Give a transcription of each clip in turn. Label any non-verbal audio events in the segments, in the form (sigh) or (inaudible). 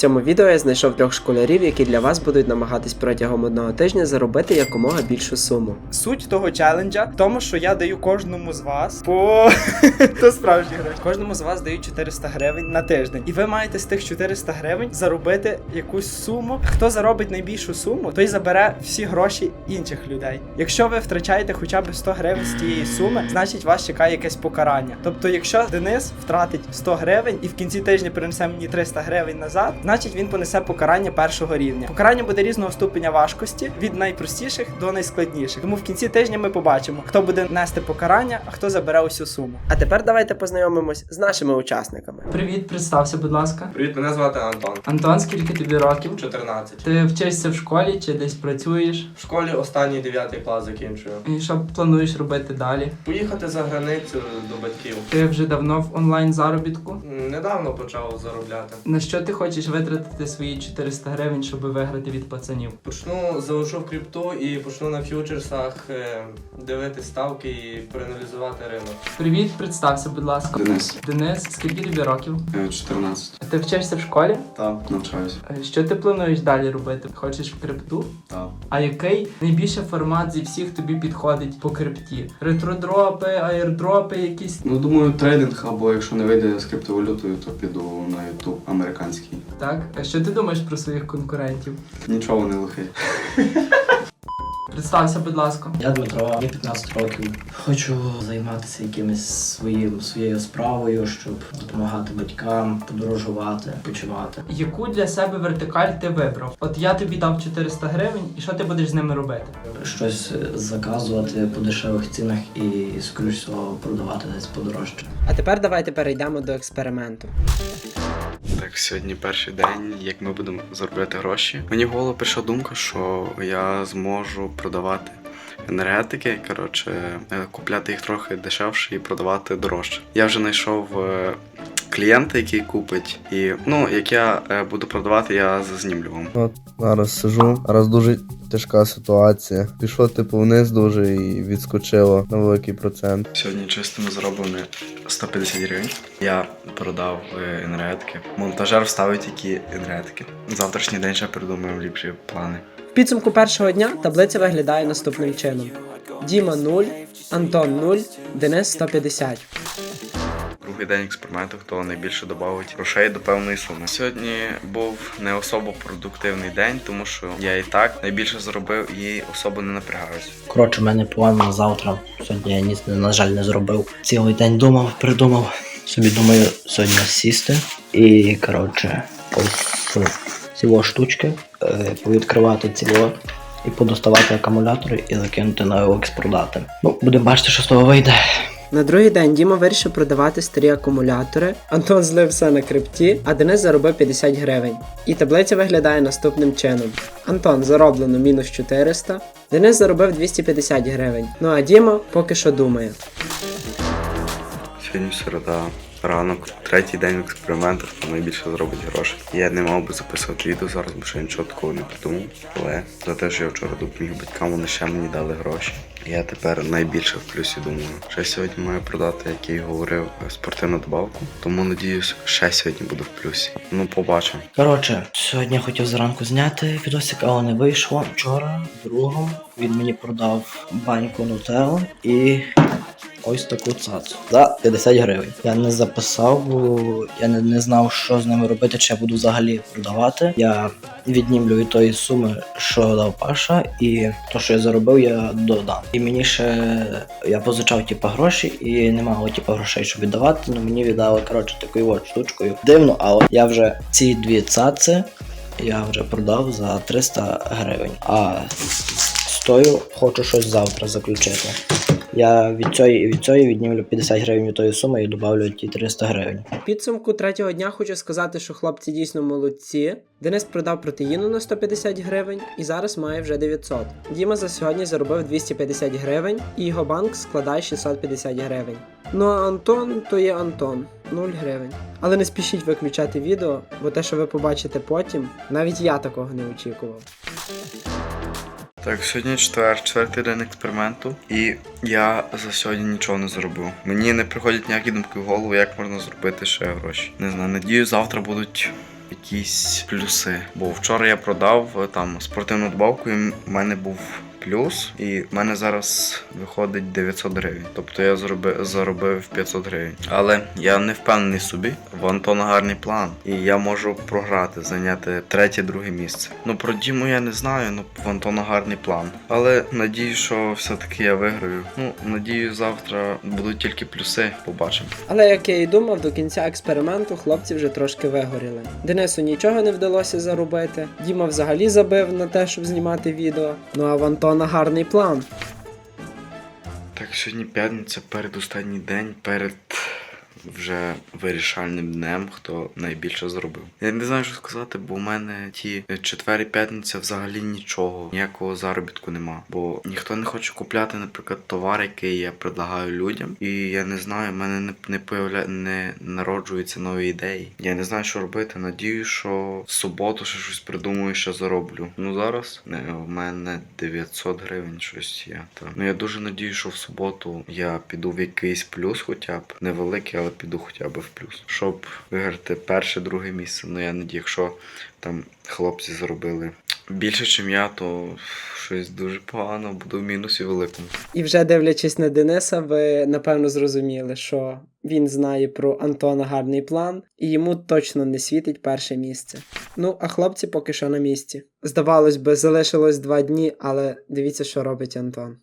Цьому відео я знайшов трьох школярів, які для вас будуть намагатись протягом одного тижня заробити якомога більшу суму. Суть того челенджа в тому, що я даю кожному з вас по (laughs) то справжні гроші. Кожному з вас даю 400 гривень на тиждень. І ви маєте з тих 400 гривень заробити якусь суму. Хто заробить найбільшу суму, той забере всі гроші інших людей. Якщо ви втрачаєте хоча б 100 гривень з тієї суми, значить вас чекає якесь покарання. Тобто, якщо Денис втратить 100 гривень і в кінці тижня принесе мені 300 гривень назад, значить він понесе покарання першого рівня. Покарання буде різного ступеня важкості від найпростіших до найскладніших. Тому в кінці тижня ми побачимо, хто буде нести покарання, а хто забере усю суму. А тепер давайте познайомимось з нашими учасниками. Привіт, представся, будь ласка. Привіт, мене звати Антон. Антон, скільки тобі років? 14. Ти вчишся в школі чи десь працюєш? В школі останній 9 клас закінчую. І що плануєш робити далі? Поїхати за границю до батьків. Ти вже давно в онлайн заробітку? Недавно почав заробляти. На що ти хочеш витратити свої 400 гривень, щоб виграти від пацанів? Почну залишу в крипту і почну на ф'ючерсах е, дивити ставки і проаналізувати ринок. Привіт, представся, будь ласка. Денис, Денис, скільки тобі років? е, 14. Ти вчишся в школі? Так, навчаюся. Е, Що ти плануєш далі робити? Хочеш в крипту? Так. А який найбільше формат зі всіх тобі підходить по крипті? Ретродропи, аірдропи, якісь Ну, думаю, трейдинг, або якщо не вийде з криптовалютою, то піду на YouTube американський. Так? А що ти думаєш про своїх конкурентів? Нічого не лихий. Представся, будь ласка. Я Дмитро, мені 15 років. Хочу займатися якимось своїм своєю справою, щоб допомагати батькам, подорожувати, почувати. Яку для себе вертикаль ти вибрав? От я тобі дав 400 гривень, і що ти будеш з ними робити? Щось заказувати по дешевих цінах і, скоріш всього, продавати десь подорожче. А тепер давайте перейдемо до експерименту. Так, сьогодні перший день, як ми будемо заробляти гроші. Мені в голову прийшла думка, що я зможу продавати. Енергетики, коротше, е, купляти їх трохи дешевше і продавати дорожче. Я вже знайшов е, клієнта, який купить, і ну як я е, буду продавати, я зазнімлю вам. От зараз сижу. Зараз дуже тяжка ситуація. Пішло типу вниз дуже і відскочило на великий процент. Сьогодні чистими зароблені 150 гривень. Я продав енергетики. Монтажер вставить які енергетики. Завтрашній день ще придумаємо ліпші плани. В підсумку першого дня таблиця виглядає наступним чином: Діма 0, Антон 0, Денис 150. Другий день експерименту, хто найбільше додавить грошей до певної суми. Сьогодні був не особо продуктивний день, тому що я і так найбільше заробив і особо не напрягаюсь. Коротше, в мене план на завтра. Сьогодні я ніс, на жаль, не зробив. Цілий день думав, придумав. Собі думаю сьогодні сісти. І коротше, ось ціло штучки, е, повідкривати ціло. І подоставати акумулятори і закинути на OLX продати. Ну, будемо бачити, що з того вийде. На другий день Діма вирішив продавати старі акумулятори, Антон злив все на крипті, а Денис заробив 50 гривень. І таблиця виглядає наступним чином: Антон зароблено мінус 400, Денис заробив 250 гривень. Ну а Діма поки що думає. Сьогодні середа. Ранок, третій день експерименту, хто найбільше зробить грошей. Я не мав би записувати відео зараз, бо ще нічого такого не придумав. Але за те, що я вчора допоміг батькам, вони ще мені дали гроші. Я тепер найбільше в плюсі думаю. Ще сьогодні маю продати, як я й говорив, спортивну добавку. Тому надіюсь, ще сьогодні буду в плюсі. Ну, побачимо. Коротше, сьогодні я хотів зранку зняти відосик, але не вийшло. Вчора другом він мені продав баньку нутелла і ось таку цацу за 50 гривень. Я не записав, я не, не знав, що з ними робити, чи я буду взагалі продавати. Я віднімлю від тої суми, що дав Паша, і то, що я заробив, я додам. І мені ще я позичав типа гроші, і не мало типа грошей, щоб віддавати. Ну мені віддали коротше такою от штучкою. Дивно, але я вже ці дві цаци я вже продав за 300 гривень. А з тою хочу щось завтра заключити. Я від цієї і від цієї віднімлю 50 гривень від тої суми і додавлю ті 300 гривень. Підсумку третього дня хочу сказати, що хлопці дійсно молодці. Денис продав протеїну на 150 гривень і зараз має вже 900. Діма за сьогодні заробив 250 гривень і його банк складає 650 гривень. Ну а Антон то є Антон 0 гривень. Але не спішіть виключати відео, бо те, що ви побачите потім, навіть я такого не очікував. Так, сьогодні четвер, четвертий день експерименту, і я за сьогодні нічого не зробив. Мені не приходять ніякі думки в голову, як можна зробити ще гроші. Не знаю, надію, завтра будуть якісь плюси. Бо вчора я продав е, там спортивну добавку, і в мене був. Плюс, і в мене зараз виходить 900 гривень. Тобто я заробив, заробив 500 гривень. Але я не впевнений собі. В Антона гарний план. І я можу програти, зайняти третє-друге місце. Ну про Діму я не знаю, ну в Антона гарний план. Але надію, що все-таки я виграю. Ну, надію, завтра будуть тільки плюси, побачимо. Але як я і думав, до кінця експерименту хлопці вже трошки вигоріли. Денису нічого не вдалося заробити. Діма взагалі забив на те, щоб знімати відео. Ну а в Антона гарний план. Так, сьогодні п'ятниця, передостанній день, перед вже вирішальним днем, хто найбільше зробив. Я не знаю, що сказати, бо в мене ті четвер і п'ятниця взагалі нічого, ніякого заробітку нема. Бо ніхто не хоче купляти, наприклад, товар, який я предлагаю людям. І я не знаю, в мене не, не появля... не народжуються нові ідеї. Я не знаю, що робити. Надію, що в суботу ще щось придумаю, що зароблю. Ну зараз е, в мене 900 гривень щось є. Та. Ну я дуже надію, що в суботу я піду в якийсь плюс, хоча б невеликий, але піду хоча б в плюс. Щоб виграти перше, друге місце. Ну я надію, якщо там хлопці заробили більше, ніж я, то щось дуже погано, буду в мінусі великому. І вже дивлячись на Дениса, ви напевно зрозуміли, що він знає про Антона гарний план, і йому точно не світить перше місце. Ну, а хлопці поки що на місці. Здавалось би, залишилось два дні, але дивіться, що робить Антон.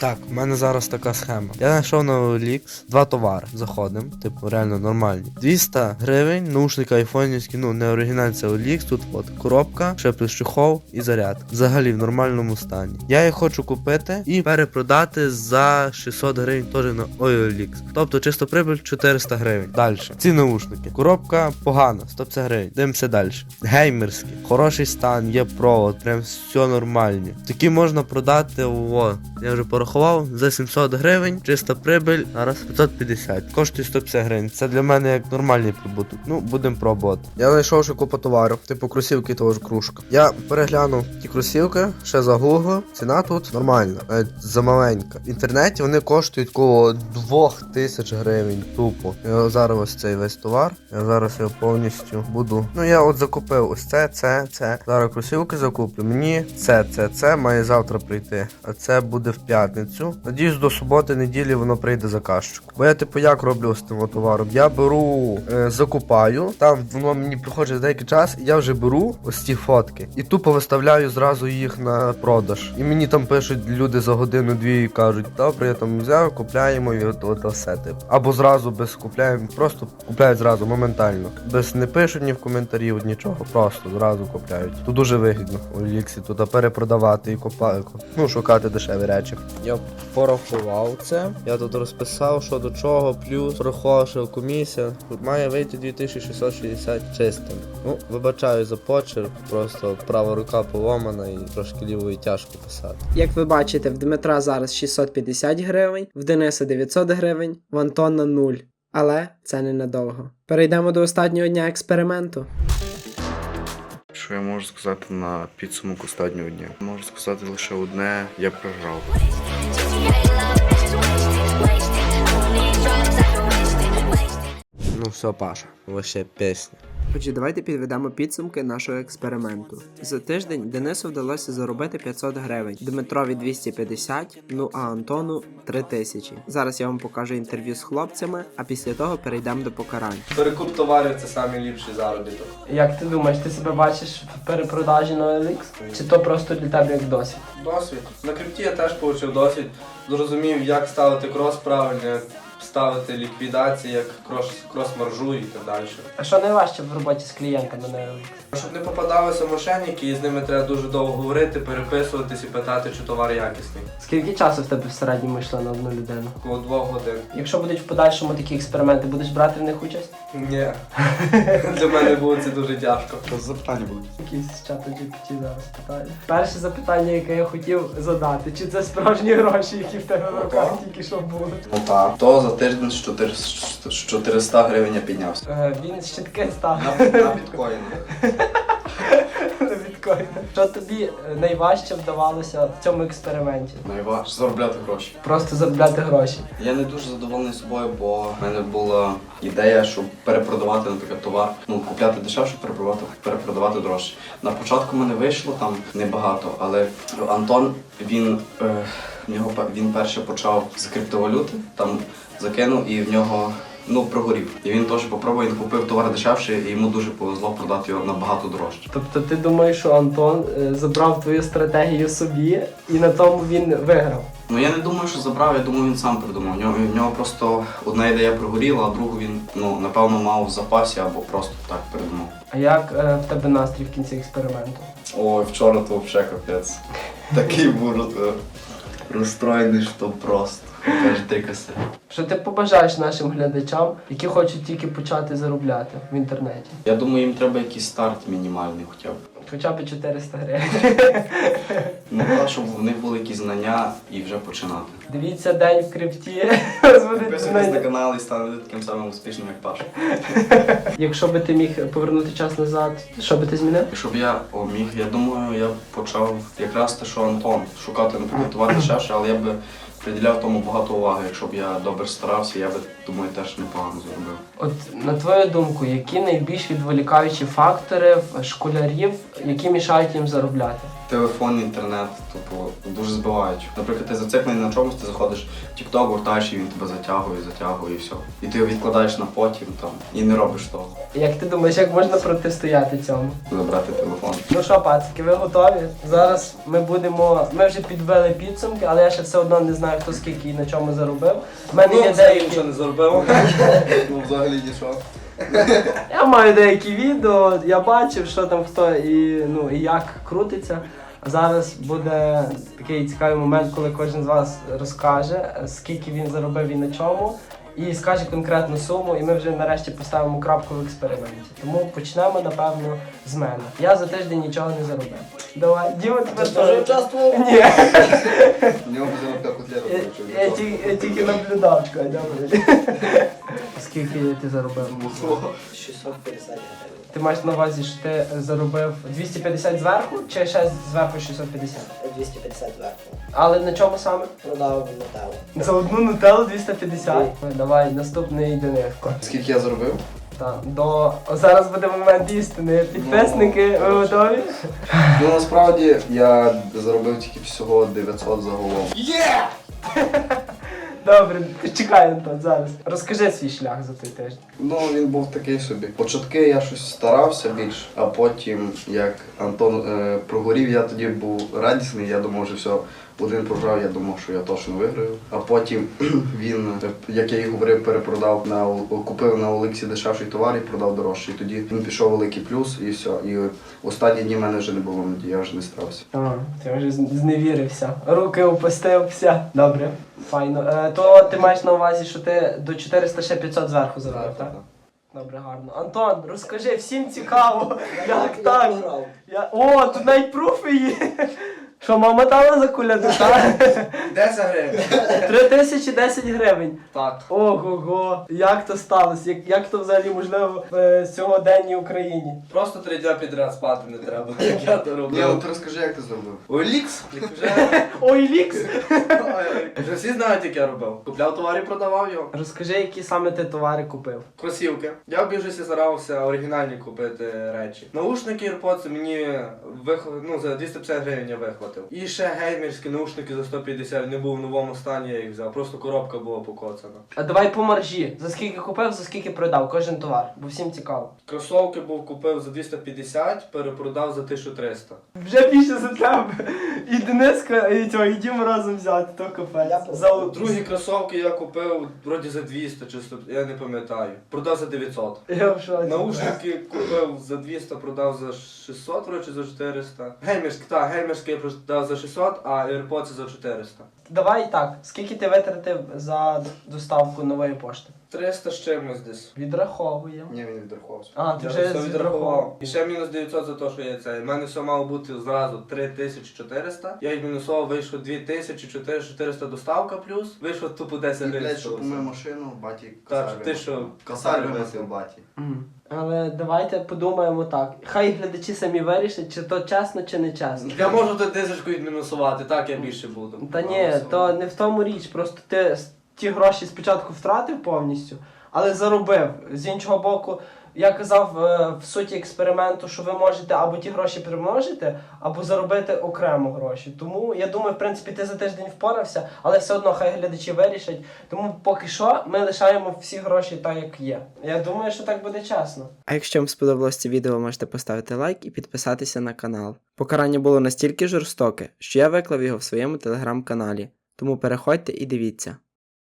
Так, в мене зараз така схема. Я знайшов на OLX два товари. Заходимо, типу, реально нормальні. 200 гривень, наушники айфонівські, ну не оригінальні, це OLX, тут от коробка, ще плюс чехол і заряд. Взагалі в нормальному стані. Я їх хочу купити і перепродати за 600 гривень теж на OLX. Тобто чисто прибыль 400 гривень. Далі. Ці наушники. Коробка погана, 150 гривень. Дивимося далі. Геймерські, хороший стан, є провод, прям все нормальні. Такі можна продати, о, я вже порахував, за 700 гривень, чиста прибиль, зараз 550. Коштує 150 гривень. Це для мене як нормальний прибуток. Ну, будемо пробувати. Я знайшов ще купу товарів, типу кросівки того ж кружка. Я переглянув ті кросівки, ще загуглив. Ціна тут нормальна, навіть замаленька. В інтернеті вони коштують коло 2000 гривень тупо. Я зараз ось цей весь товар. Я зараз його повністю буду. Ну я от закупив ось це, це, це. Зараз кросівки закуплю. Мені це, це, це має завтра прийти. А це буде в п'ятницю. Надіюсь, до суботи, неділі воно прийде заказчику. Бо я типу як роблю з тим товаром? Я беру, е, закупаю, там воно мені приходить деякий час, і я вже беру ось ці фотки і тупо виставляю зразу їх на продаж. І мені там пишуть люди за годину-дві і кажуть, добре, я там взяв, купляємо і от, от все типу. Або зразу без купляємо, просто купляють зразу, моментально. Без не пишуть ні в коментарі, от нічого, просто зразу купляють. Тут дуже вигідно у Ліксі тут перепродавати і купа, ну, шукати дешеві речі. Я порахував це. Я тут розписав, що до чого, плюс порахував, що комісія. Має вийти 2660 чистим. Ну, вибачаю за почерк, просто права рука поломана і трошки лівою тяжко писати. Як ви бачите, в Дмитра зараз 650 гривень, в Дениса 900 гривень, в Антона 0. Але це ненадовго. Перейдемо до останнього дня експерименту. Що я можу сказати на підсумок останнього дня? Можу сказати лише одне: я програв. Ну все, Паша, лише пісня. Отже, давайте підведемо підсумки нашого експерименту. За тиждень Денису вдалося заробити 500 гривень, Дмитрові 250, ну а Антону 3000. Зараз я вам покажу інтерв'ю з хлопцями, а після того перейдемо до покарань. Перекуп товарів це найліпший заробіток. Як ти думаєш, ти себе бачиш в перепродажі на OLX? Чи то просто для тебе як досвід? Досвід. На крипті я теж отримав досвід. Зрозумів, як ставити крос правильно, ставити ліквідації, як крос, крос-маржу і так далі. А що найважче в роботі з клієнтами на OLX? Щоб не попадалися мошенники, і з ними треба дуже довго говорити, переписуватись і питати, чи товар якісний. Скільки часу в тебе в середньому йшло на одну людину? Коло двох годин. Якщо будуть в подальшому такі експерименти, будеш брати в них участь? Ні. Для мене було це дуже тяжко. Запитання будуть. Якісь з чату GPT зараз питаю. Перше запитання, яке я хотів задати, чи це справжні гроші, які в тебе в руках тільки що були? Ну так, то за тиждень з 400 з 400 гривень я піднявся. Е, Він ще таке став На, на біткоїни. (laughs) на біткоїни. Що тобі е, найважче вдавалося в цьому експерименті? Найважче заробляти гроші. Просто заробляти гроші. Я не дуже задоволений собою, бо в мене була ідея, щоб перепродавати, наприклад, товар. Ну, купляти дешевше, перепродавати, перепродавати дорожче. На початку мене вийшло там небагато, але Антон він, е, в нього він перше почав з криптовалюти, там закинув і в нього. Ну, прогорів. І він теж попробував, він купив товар дешевше, і йому дуже повезло продати його набагато дорожче. Тобто ти думаєш, що Антон е, забрав твою стратегію собі і на тому він виграв. Ну я не думаю, що забрав, я думаю, він сам придумав. В нього, в нього просто одна ідея прогоріла, а другу він ну напевно мав в запасі або просто так придумав. А як е, в тебе настрій в кінці експерименту? Ой, вчора то взагалі капець. Такий був розстроєний, що просто. Три каси. Що ти побажаєш нашим глядачам, які хочуть тільки почати заробляти в інтернеті? Я думаю, їм треба якийсь старт мінімальний хоча б. Хоча б 400 гривень. (laughs) Ну так, щоб в них були якісь знання і вже починати. Дивіться день в крипті. (laughs) Підписуйтесь на канал і станете таким самим успішним, як Паша. (laughs) Якщо би ти міг повернути час назад, що би ти змінив? Якщо б я о, міг, я думаю, я б почав якраз те, що Антон, шукати, наприклад, товар дешевше, але я б приділяв тому багато уваги. Якщо б я добре старався, я би, думаю, теж непогано зробив. От на твою думку, які найбільш відволікаючі фактори в школярів, які мішають їм заробляти? Телефон, інтернет, типу, дуже збивають. Наприклад, ти зациклений на чомусь, ти заходиш в TikTok, гуртаєш, і він тебе затягує, затягує, і все. І ти його відкладаєш на потім там і не робиш того. Як ти думаєш, як можна протистояти цьому? Забрати телефон. Ну що, пацики, ви готові? Зараз ми будемо. Ми вже підвели підсумки, але я ще все одно не знаю, хто скільки і на чому заробив. У мене Ну, є взагалі деякі. нічого не заробив. (laughs) Ну, взагалі нічого. (laughs) Я маю деякі відео, я бачив, що там хто і ну і як крутиться. Зараз буде такий цікавий момент, коли кожен з вас розкаже, скільки він заробив і на чому, і скаже конкретну суму, і ми вже нарешті поставимо крапку в експерименті. Тому почнемо, напевно, з мене. Я за тиждень нічого не заробив. Давай, Діма, тепер теж участвував? Ні. В нього буде Я, тільки, я тільки наблюдав, чекай, добре. (laughs) Скільки ти заробив? 650 гривень. Ти маєш на увазі, що ти заробив 250 зверху чи ще зверху 650? 250 зверху. Але на чому саме? Продав метал. За одну нутеллу 250. Давай, наступний Дениско. Скільки я зробив? Так, до зараз буде момент істини. Підписники, ви готові? Ну насправді я заробив тільки всього 900 загалом. Добре, чекай, Антон, зараз. Розкажи свій шлях за той тиждень. Ну він був такий собі. Початки я щось старався більш, а потім, як Антон е, прогорів, я тоді був радісний, я думав, що все, один програв, я думав, що я точно виграю. А потім (clears throat) він, як я і говорив, перепродав на купив на Олексі дешевший товар і продав дорожчий. Тоді він пішов великий плюс і все. І останні дні в мене вже не було надії, я вже не старався. А, ти вже зневірився. Руки опустився. Добре, файно. Е, то ти маєш на увазі, що ти до 400 ще 500 зверху заробив, так? Добре, гарно. Антон, розкажи, всім цікаво, як так? Я... О, тут навіть пруфи є. Що, мама дала за куляду, так? 10 гривень. 3 тисячі 10 гривень. Так. Ого-го. Як то сталося? Як, як то взагалі можливо в е, сьогоденній Україні? Просто три дня підряд спати не треба, (laughs) як я то Ні, робив. розкажи, як ти зробив. Олікс, як вже, (laughs) Ой, лікс! вже всі знають, як я робив. Купляв товар і продавав його. Розкажи, які саме ти товари купив. Кросівки. Я в більшості старався оригінальні купити речі. Наушники AirPods мені вих... ну, за 250 гривень я вихватив. І ще геймерські наушники за 150 не був в новому стані, я їх взяв. Просто коробка була покоцана. А давай по маржі. За скільки купив, за скільки продав кожен товар, бо всім цікаво. Кросовки був купив за 250, перепродав за 1300. Вже більше за тебе. І Дениска, і цього, і Діму разом взяти, то капець. За Другі кросовки я купив вроді за 200 чи 100, я не пам'ятаю. Продав за 900. Я в шоці. Наушники купив за 200, продав за 600, вроді за 400. Геймерські, так, геймерські я продав за 600, а AirPods за 400. Давай так, скільки ти витратив за доставку нової пошти? 300 з чимось десь. Відраховуємо. Ні, він відрахувався. А, ти Я вже все відрахував. І ще мінус 900 за те, що я це. У мене все мало бути зразу 3400. Я їх мінусував, вийшло 2400 доставка плюс. Вийшло тупо 10 І, гривень. блядь, що помив машину, баті Так, косарь ти вимив. що, Косарь вимив? вимив баті. Мгм. Але давайте подумаємо так. Хай глядачі самі вирішать, чи то чесно, чи не чесно. Я можу тут тисячку відмінусувати, так я більше буду. Та ні, то не в тому річ. Просто ти ті гроші спочатку втратив повністю, але заробив. З іншого боку, я казав е, в суті експерименту, що ви можете або ті гроші примножити, або заробити окремо гроші. Тому я думаю, в принципі, ти за тиждень впорався, але все одно хай глядачі вирішать. Тому поки що ми лишаємо всі гроші так, як є. Я думаю, що так буде чесно. А якщо вам сподобалось це відео, можете поставити лайк і підписатися на канал. Покарання було настільки жорстоке, що я виклав його в своєму телеграм-каналі, тому переходьте і дивіться.